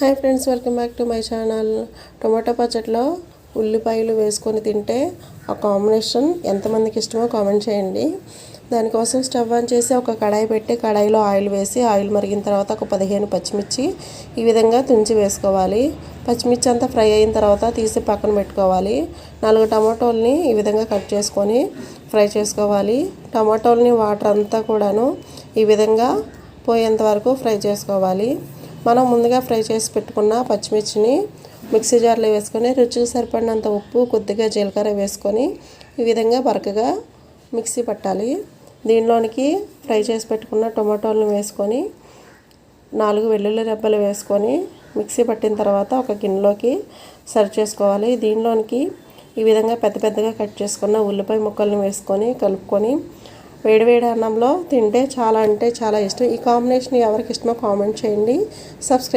Hi friends welcome back to my channel. Tomato పచ్చడిలో ఉల్లిపాయలు వేసుకొని తింటే ఆ కాంబినేషన్ ఎంతమందికి ఇష్టమో కామెంట్ చేయండి. దానికోసం స్టవ్ ఆన్ చేసి ఒక కడాయి పెట్టి కడాయిలో ఆయిల్ వేసి ఆయిల్ మరిగిన తర్వాత ఒక పదిహేను పచ్చిమిర్చి ఈ విధంగా తుంచి వేసుకోవాలి. పచ్చిమిర్చి అంతా ఫ్రై అయిన తర్వాత తీసి పక్కన పెట్టుకోవాలి. నాలుగు టమాటోల్ని ఈ విధంగా కట్ చేసుకొని ఫ్రై చేసుకోవాలి. టమాటోల్ని వాటర్ అంతా కూడాను ఈ విధంగా పోయేంత వరకు ఫ్రై చేసుకోవాలి. మనం ముందుగా ఫ్రై చేసి పెట్టుకున్న పచ్చిమిర్చిని మిక్సీ జార్లో వేసుకొని రుచికి సరిపడినంత ఉప్పు కొద్దిగా జీలకర్ర వేసుకొని ఈ విధంగా బరకగా మిక్సీ పట్టాలి. దీనిలోనికి ఫ్రై చేసి పెట్టుకున్న టొమాటోలను వేసుకొని నాలుగు వెల్లుల్లి రెబ్బలు వేసుకొని మిక్సీ పట్టిన తర్వాత ఒక గిన్నెలోకి సర్వ్ చేసుకోవాలి. దీనిలోనికి ఈ విధంగా పెద్ద పెద్దగా కట్ చేసుకున్న ఉల్లిపాయ ముక్కలను వేసుకొని కలుపుకొని వేడివేడి అన్నంలో తింటే చాలా అంటే చాలా ఇష్టం. ఈ కాంబినేషన్ ఎవరికి ఇష్టమో కామెంట్ చేయండి. సబ్స్క్రైబ్